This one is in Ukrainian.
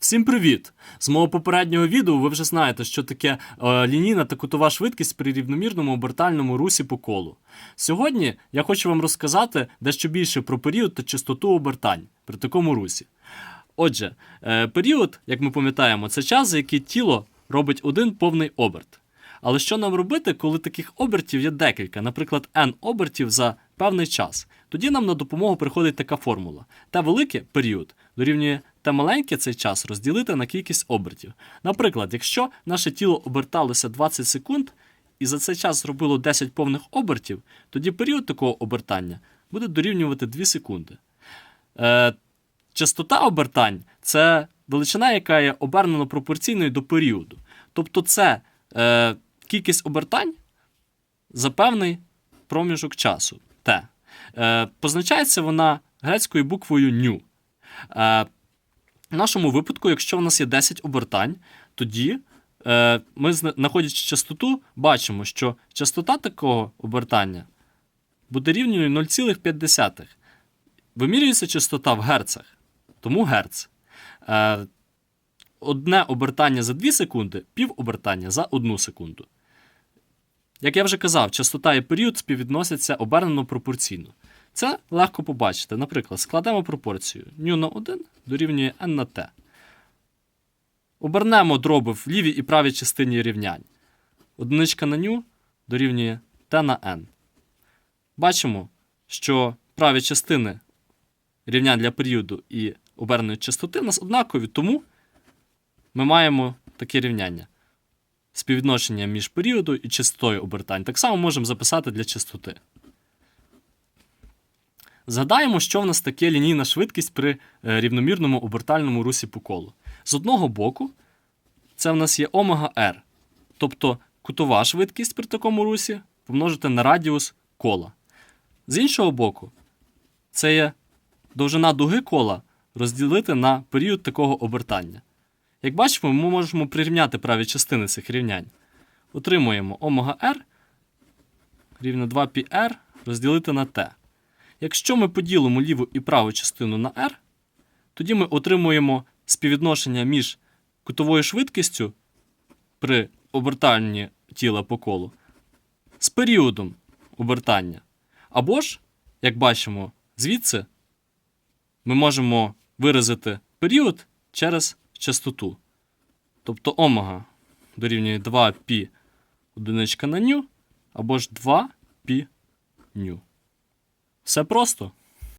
Всім привіт! З мого попереднього відео ви вже знаєте, що таке е, лінійна та кутова швидкість при рівномірному обертальному русі по колу. Сьогодні я хочу вам розказати дещо більше про період та частоту обертань при такому русі. Отже, е, період, як ми пам'ятаємо, це час, за який тіло робить один повний оберт. Але що нам робити, коли таких обертів є декілька, наприклад, n обертів за певний час? Тоді нам на допомогу приходить така формула. Те велике період дорівнює те маленьке цей час розділити на кількість обертів. Наприклад, якщо наше тіло оберталося 20 секунд і за цей час зробило 10 повних обертів, тоді період такого обертання буде дорівнювати 2 секунди. Е, частота обертань це величина, яка є обернено пропорційною до періоду. Тобто це е, кількість обертань за певний проміжок часу. Т. Е, позначається вона грецькою буквою ню. Е, в нашому випадку, якщо у нас є 10 обертань, тоді е, ми, знаходячи частоту, бачимо, що частота такого обертання буде рівною 0,5. Вимірюється частота в герцах, тому герц. Одне обертання за 2 секунди, пів обертання за 1 секунду. Як я вже казав, частота і період співвідносяться обернено пропорційно. Це легко побачити. Наприклад, складемо пропорцію ню на 1 дорівнює n на t. Обернемо дроби в лівій і правій частині рівнянь. Одиничка на ню дорівнює t на n. Бачимо, що праві частини рівнянь для періоду і оберненої частоти у нас однакові, тому ми маємо таке рівняння. Співвідношення між періодом і частотою обертань. Так само можемо записати для частоти. Згадаємо, що в нас таке лінійна швидкість при е, рівномірному обертальному русі по колу. З одного боку, це в нас є омега r, тобто кутова швидкість при такому русі помножити на радіус кола. З іншого боку, це є довжина дуги кола розділити на період такого обертання. Як бачимо, ми можемо прирівняти праві частини цих рівнянь. Отримуємо омега r рівно 2πr розділити на t. Якщо ми поділимо ліву і праву частину на r, тоді ми отримуємо співвідношення між кутовою швидкістю при обертанні тіла по колу з періодом обертання. Або ж, як бачимо звідси, ми можемо виразити період через частоту. Тобто омега дорівнює 2π одиничка на ню, або ж 2π ню. Все просто.